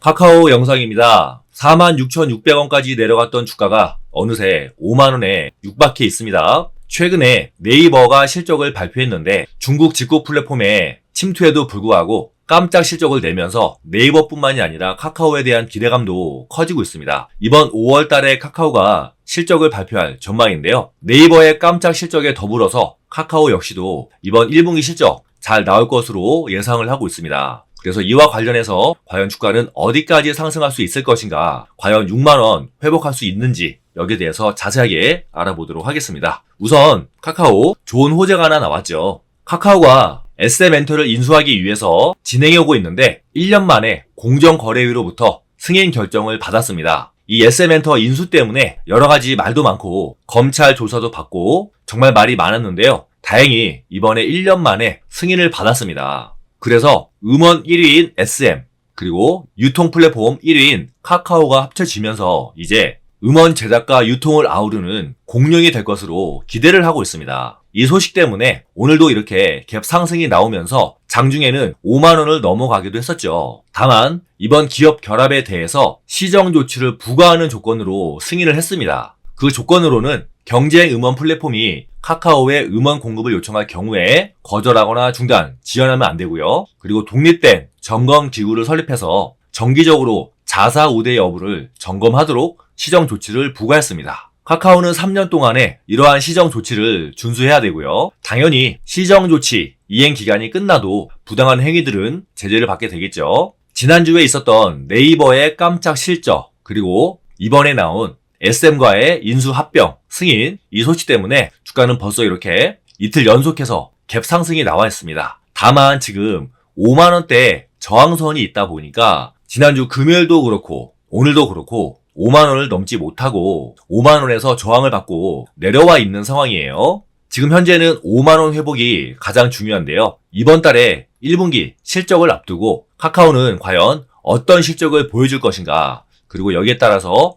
카카오 영상입니다. 46,600원까지 내려갔던 주가가 어느새 5만원에 육박해 있습니다. 최근에 네이버가 실적을 발표했는데 중국 직구 플랫폼에 침투에도 불구하고 깜짝 실적을 내면서 네이버뿐만이 아니라 카카오에 대한 기대감도 커지고 있습니다. 이번 5월 달에 카카오가 실적을 발표할 전망인데요. 네이버의 깜짝 실적에 더불어서 카카오 역시도 이번 1분기 실적 잘 나올 것으로 예상을 하고 있습니다. 그래서 이와 관련해서 과연 주가는 어디까지 상승할 수 있을 것인가, 과연 6만원 회복할 수 있는지 여기에 대해서 자세하게 알아보도록 하겠습니다. 우선 카카오 좋은 호재가 하나 나왔죠. 카카오가 SM엔터를 인수하기 위해서 진행해 오고 있는데 1년 만에 공정거래위로부터 승인 결정을 받았습니다. 이 SM엔터 인수 때문에 여러 가지 말도 많고 검찰 조사도 받고 정말 말이 많았는데요. 다행히 이번에 1년 만에 승인을 받았습니다. 그래서 음원 1위인 SM 그리고 유통 플랫폼 1위인 카카오가 합쳐지면서 이제 음원 제작과 유통을 아우르는 공룡이 될 것으로 기대를 하고 있습니다. 이 소식 때문에 오늘도 이렇게 갭 상승이 나오면서 장중에는 5만원을 넘어가기도 했었죠. 다만 이번 기업 결합에 대해서 시정 조치를 부과하는 조건으로 승인을 했습니다. 그 조건으로는 경쟁 음원 플랫폼이 카카오에 음원 공급을 요청할 경우에 거절하거나 중단, 지연하면 안 되고요. 그리고 독립된 점검 기구를 설립해서 정기적으로 자사 우대 여부를 점검하도록 시정 조치를 부과했습니다. 카카오는 3년 동안에 이러한 시정 조치를 준수해야 되고요. 당연히 시정 조치 이행 기간이 끝나도 부당한 행위들은 제재를 받게 되겠죠. 지난주에 있었던 네이버의 깜짝 실적, 그리고 이번에 나온 SM과의 인수 합병, 승인, 이 소식 때문에 주가는 벌써 이렇게 이틀 연속해서 갭 상승이 나와 있습니다. 다만 지금 5만 원대 저항선이 있다 보니까 지난주 금요일도 그렇고 오늘도 그렇고 5만 원을 넘지 못하고 5만 원에서 저항을 받고 내려와 있는 상황이에요. 지금 현재는 5만 원 회복이 가장 중요한데요. 이번 달에 1분기 실적을 앞두고 카카오는 과연 어떤 실적을 보여줄 것인가 그리고 여기에 따라서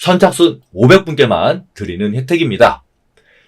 선착순 500분께만 드리는 혜택입니다.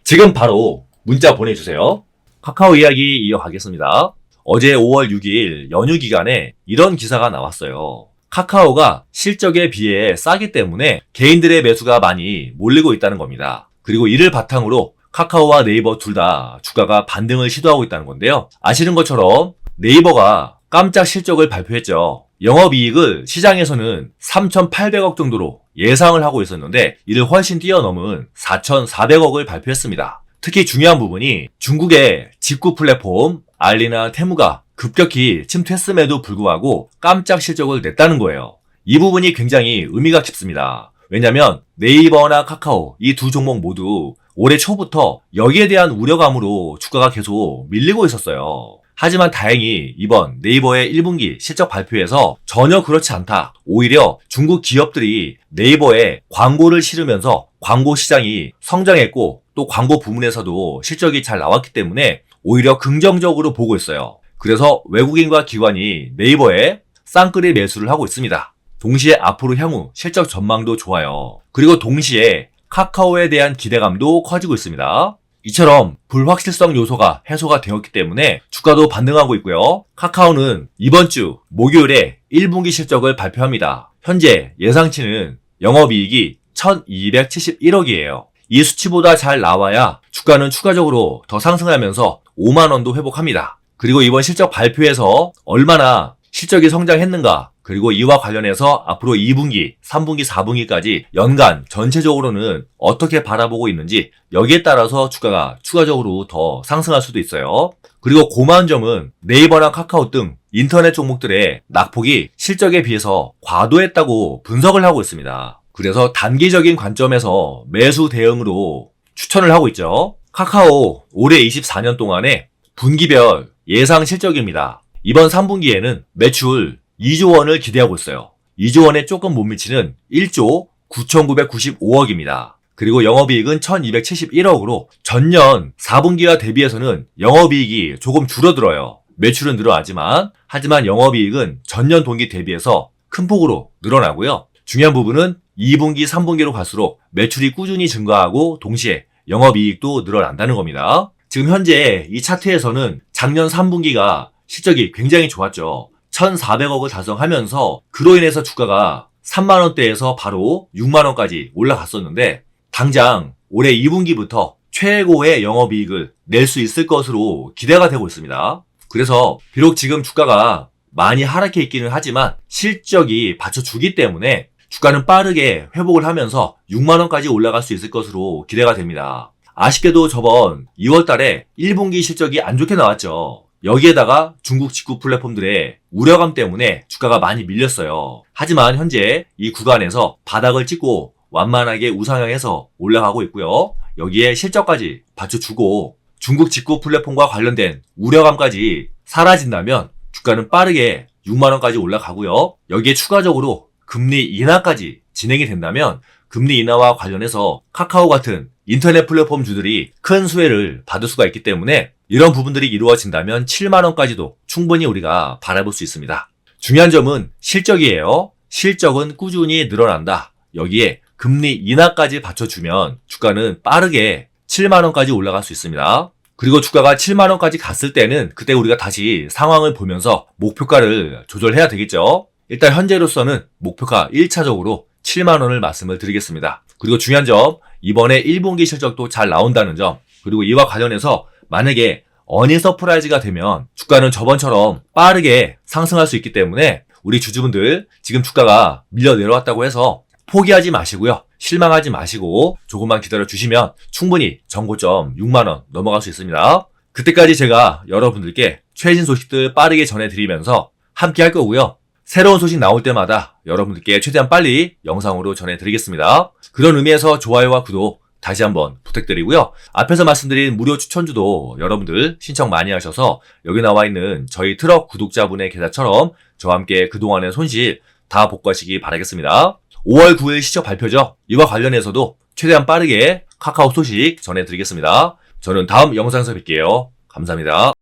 지금 바로 문자 보내주세요. 카카오 이야기 이어가겠습니다. 어제 5월 6일 연휴 기간에 이런 기사가 나왔어요. 카카오가 실적에 비해 싸기 때문에 개인들의 매수가 많이 몰리고 있다는 겁니다. 그리고 이를 바탕으로 카카오와 네이버 둘 다 주가가 반등을 시도하고 있다는 건데요. 아시는 것처럼 네이버가 깜짝 실적을 발표했죠. 영업이익을 시장에서는 3,800억 정도로 예상을 하고 있었는데 이를 훨씬 뛰어넘은 4,400억을 발표했습니다. 특히 중요한 부분이 중국의 직구 플랫폼 알리나 테무가 급격히 침투했음에도 불구하고 깜짝 실적을 냈다는 거예요. 이 부분이 굉장히 의미가 깊습니다. 왜냐면 네이버나 카카오 이 두 종목 모두 올해 초부터 여기에 대한 우려감으로 주가가 계속 밀리고 있었어요. 하지만 다행히 이번 네이버의 1분기 실적 발표에서 전혀 그렇지 않다. 오히려 중국 기업들이 네이버에 광고를 실으면서 광고 시장이 성장했고 또 광고 부문에서도 실적이 잘 나왔기 때문에 오히려 긍정적으로 보고 있어요. 그래서 외국인과 기관이 네이버에 쌍끌이 매수를 하고 있습니다. 동시에 앞으로 향후 실적 전망도 좋아요. 그리고 동시에 카카오에 대한 기대감도 커지고 있습니다. 이처럼 불확실성 요소가 해소가 되었기 때문에 주가도 반등하고 있고요. 카카오는 이번 주 목요일에 1분기 실적을 발표합니다. 현재 예상치는 영업이익이 1271억이에요. 이 수치보다 잘 나와야 주가는 추가적으로 더 상승하면서 5만원도 회복합니다. 그리고 이번 실적 발표에서 얼마나 실적이 성장했는가, 그리고 이와 관련해서 앞으로 2분기, 3분기, 4분기까지 연간 전체적으로는 어떻게 바라보고 있는지 여기에 따라서 주가가 추가적으로 더 상승할 수도 있어요. 그리고 고마운 점은 네이버나 카카오 등 인터넷 종목들의 낙폭이 실적에 비해서 과도했다고 분석을 하고 있습니다. 그래서 단기적인 관점에서 매수 대응으로 추천을 하고 있죠. 카카오 올해 24년 동안에 분기별 예상 실적입니다. 이번 3분기에는 매출 2조 원을 기대하고 있어요. 2조 원에 조금 못 미치는 1조 9,995억입니다. 그리고 영업이익은 1,271억으로 전년 4분기와 대비해서는 영업이익이 조금 줄어들어요. 매출은 늘어나지만 하지만 영업이익은 전년 동기 대비해서 큰 폭으로 늘어나고요. 중요한 부분은 2분기, 3분기로 갈수록 매출이 꾸준히 증가하고 동시에 영업이익도 늘어난다는 겁니다. 지금 현재 이 차트에서는 작년 3분기가 실적이 굉장히 좋았죠. 1,400억을 달성하면서 그로 인해서 주가가 3만원대에서 바로 6만원까지 올라갔었는데 당장 올해 2분기부터 최고의 영업이익을 낼 수 있을 것으로 기대가 되고 있습니다. 그래서 비록 지금 주가가 많이 하락해 있기는 하지만 실적이 받쳐주기 때문에 주가는 빠르게 회복을 하면서 6만원까지 올라갈 수 있을 것으로 기대가 됩니다. 아쉽게도 저번 2월 달에 1분기 실적이 안 좋게 나왔죠. 여기에다가 중국 직구 플랫폼들의 우려감 때문에 주가가 많이 밀렸어요. 하지만 현재 이 구간에서 바닥을 찍고 완만하게 우상향해서 올라가고 있고요. 여기에 실적까지 받쳐주고 중국 직구 플랫폼과 관련된 우려감까지 사라진다면 주가는 빠르게 6만원까지 올라가고요. 여기에 추가적으로 금리 인하까지 진행이 된다면 금리 인하와 관련해서 카카오 같은 인터넷 플랫폼 주들이 큰 수혜를 받을 수가 있기 때문에 이런 부분들이 이루어진다면 7만원까지도 충분히 우리가 바라볼 수 있습니다. 중요한 점은 실적이에요. 실적은 꾸준히 늘어난다. 여기에 금리 인하까지 받쳐주면 주가는 빠르게 7만원까지 올라갈 수 있습니다. 그리고 주가가 7만원까지 갔을 때는 그때 우리가 다시 상황을 보면서 목표가를 조절해야 되겠죠. 일단 현재로서는 목표가 1차적으로 7만원을 말씀을 드리겠습니다. 그리고 중요한 점, 이번에 1분기 실적도 잘 나온다는 점, 그리고 이와 관련해서 만약에 어닝 서프라이즈가 되면 주가는 저번처럼 빠르게 상승할 수 있기 때문에 우리 주주분들 지금 주가가 밀려 내려왔다고 해서 포기하지 마시고요. 실망하지 마시고 조금만 기다려 주시면 충분히 정고점 6만원 넘어갈 수 있습니다. 그때까지 제가 여러분들께 최신 소식들 빠르게 전해드리면서 함께 할 거고요. 새로운 소식 나올 때마다 여러분들께 최대한 빨리 영상으로 전해드리겠습니다. 그런 의미에서 좋아요와 구독 다시 한번 부탁드리고요. 앞에서 말씀드린 무료 추천주도 여러분들 신청 많이 하셔서 여기 나와 있는 저희 트럭 구독자분의 계좌처럼 저와 함께 그동안의 손실 다 복구하시기 바라겠습니다. 5월 9일 시적 발표죠. 이와 관련해서도 최대한 빠르게 카카오 소식 전해드리겠습니다. 저는 다음 영상에서 뵐게요. 감사합니다.